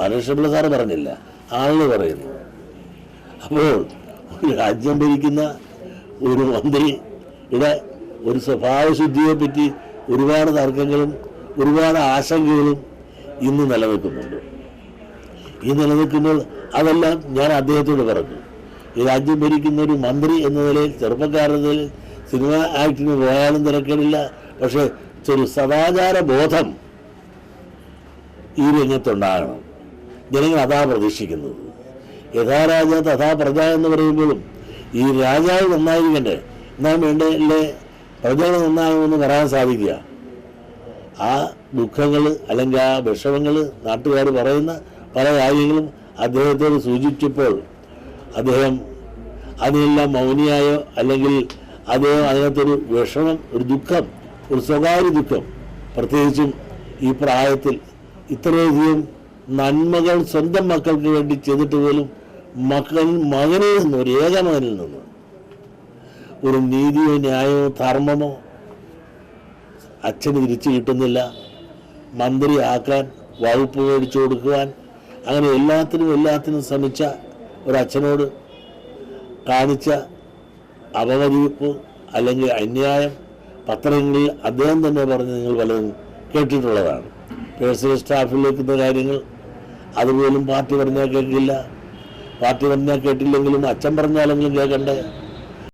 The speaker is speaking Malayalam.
ബാലകൃഷ്ണപിള്ള സാറ് പറഞ്ഞില്ല. ആളുകൾ പറയുന്നു. അപ്പോൾ രാജ്യം ഭരിക്കുന്ന ഒരു മന്ത്രിയുടെ ഒരു സ്വഭാവശുദ്ധിയെ പറ്റി ഒരുപാട് തർക്കങ്ങളും ഒരുപാട് ആശങ്കകളും ഇന്ന് നിലനിൽക്കുന്നുണ്ട്. ഈ നിലനിൽക്കുമ്പോൾ അതെല്ലാം ഞാൻ അദ്ദേഹത്തോട് പറഞ്ഞു. ഈ രാജ്യം ഭരിക്കുന്ന ഒരു മന്ത്രി എന്ന നിലയിൽ ചെറുപ്പക്കാരൻ സിനിമ ആക്ടിന് പോയാലും തിരക്കേടില്ല. പക്ഷേ ഒരു സദാചാര ബോധം ഈ രംഗത്തുണ്ടാകണം. ജനങ്ങൾ അതാ പ്രതീക്ഷിക്കുന്നത്. യഥാ രാജ തഥാ പ്രജ എന്ന് പറയുമ്പോഴും ഈ രാജാവ് നന്നായിരിക്കണ്ടേ? എന്നാൽ വേണ്ടല്ലേ പ്രജകൾ നന്നാകുമെന്ന് പറയാൻ സാധിക്കുക. ആ ദുഃഖങ്ങൾ അല്ലെങ്കിൽ ആ വിഷമങ്ങൾ നാട്ടുകാർ പറയുന്ന പല കാര്യങ്ങളും അദ്ദേഹത്തോട് സൂചിപ്പിച്ചപ്പോൾ അദ്ദേഹം അതിനെല്ലാം മൗനിയായോ അല്ലെങ്കിൽ അദ്ദേഹം അതിനകത്തൊരു വിഷമം ഒരു ദുഃഖം ഒരു സ്വകാര്യ ദുഃഖം പ്രത്യേകിച്ചും ഈ പ്രായത്തിൽ ഇത്രയധികം നന്മകൾ സ്വന്തം മക്കൾക്ക് വേണ്ടി ചെയ്തിട്ട് പോലും മക്കൾ മകനിൽ നിന്ന് ഒരു ഏക മകനിൽ നിന്ന് ഒരു നീതിയോ ന്യായമോ ധർമ്മമോ അച്ഛന് തിരിച്ചു കിട്ടുന്നില്ല. മന്ത്രി ആക്കാൻ വകുപ്പ് മേടിച്ചു കൊടുക്കുവാൻ അങ്ങനെ എല്ലാത്തിനും എല്ലാത്തിനും ശ്രമിച്ച ഒരച്ഛനോട് കാണിച്ച അപമതിപ്പ് അല്ലെങ്കിൽ അന്യായം പത്രങ്ങളിൽ അദ്ദേഹം തന്നെ പറഞ്ഞ് നിങ്ങൾ പലതും കേട്ടിട്ടുള്ളതാണ്. പേഴ്സണൽ സ്റ്റാഫിൽ വെക്കുന്ന കാര്യങ്ങൾ അതുപോലും പാർട്ടി പറഞ്ഞാൽ കേൾക്കില്ല. പാർട്ടി പറഞ്ഞാൽ കേട്ടില്ലെങ്കിലും അച്ഛൻ പറഞ്ഞാലെങ്കിലും കേൾക്കണ്ടേ?